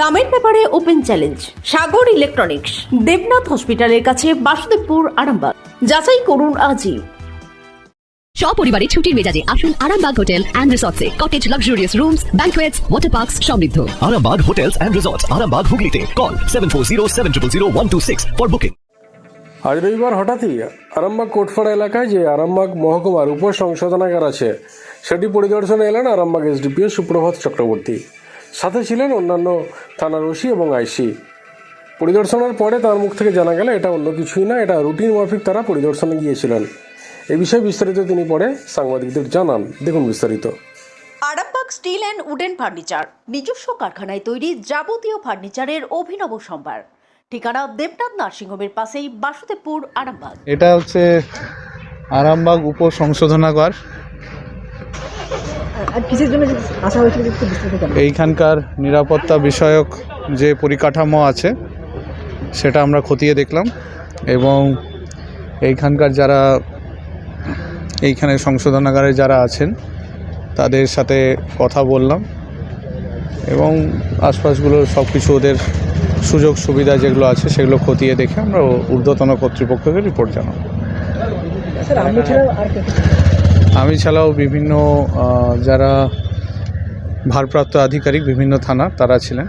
দামের ব্যাপারে open challenge Sagar electronics Debnath হসপিটালের কাছে বাসুদেবপুর আরামবাগ। যাচাই করুন আজই। সপরিবারে ছুটির মেজাজে আসুন Arambagh hotel and রিসর্টসে। Cottage luxurious rooms banquets water parks সমৃদ্ধ। Arambag Hotels and Resorts, Arambag Hooghly Call 740 for booking. আজ রবিবার হঠাৎই আরামবাগ কোটপাড়া এলাকায় যে আরামবাগ মহকুমার উপ সংশোধনাগার আছে সেটি পরিদর্শনে এলেন আরামবাগ এসডিপিও সুপ্রভাত চক্রবর্তী। সাথে ছিলেন অন্যান্য থানার ওসি এবং আইসি। পরিদর্শনের পরে তার মুখ থেকে জানা গেল এটা অন্য কিছুই না এটা রুটিন মাফিক তারা পরিদর্শনে গিয়েছিলেন। এ বিষয়ে বিস্তারিত তিনি পরে সাংবাদিকদের জানান। দেখুন বিস্তারিত। Arambagh steel and wooden furniture নিজস্ব কারখানায় তৈরি যাবতীয় ফার্নিচারের অভিনব সম্ভার। ঠিকানা দেবনাথ নার্সিংহোমের পাশেই বাসুদেবপুর আরামবাগ। এটা হচ্ছে আরামবাগ উপ সংশোধনাগার এইখানকার নিরাপত্তা বিষয়ক যে পরিকাঠামো আছে সেটা আমরা খতিয়ে দেখলাম এবং এইখানকার যারা এইখানে সংশোধনাগারে যারা আছেন তাদের সাথে কথা বললাম এবং আশপাশগুলোর সব কিছু ওদের সুযোগ সুবিধা যেগুলো আছে সেগুলো খতিয়ে দেখে আমরা ঊর্ধ্বতন কর্তৃপক্ষকে রিপোর্ট জানাব। আমি ছাড়াও বিভিন্ন যারা ভারপ্রাপ্ত আধিকারিক বিভিন্ন থানা তারা ছিলেন।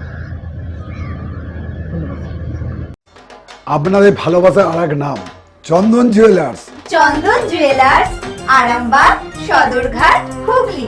আপনাদের ভালোবাসার আর এক নাম চন্দন জুয়েলার্স। চন্দন জুয়েলার্স আরামবাগ সদরঘাট হুগলি।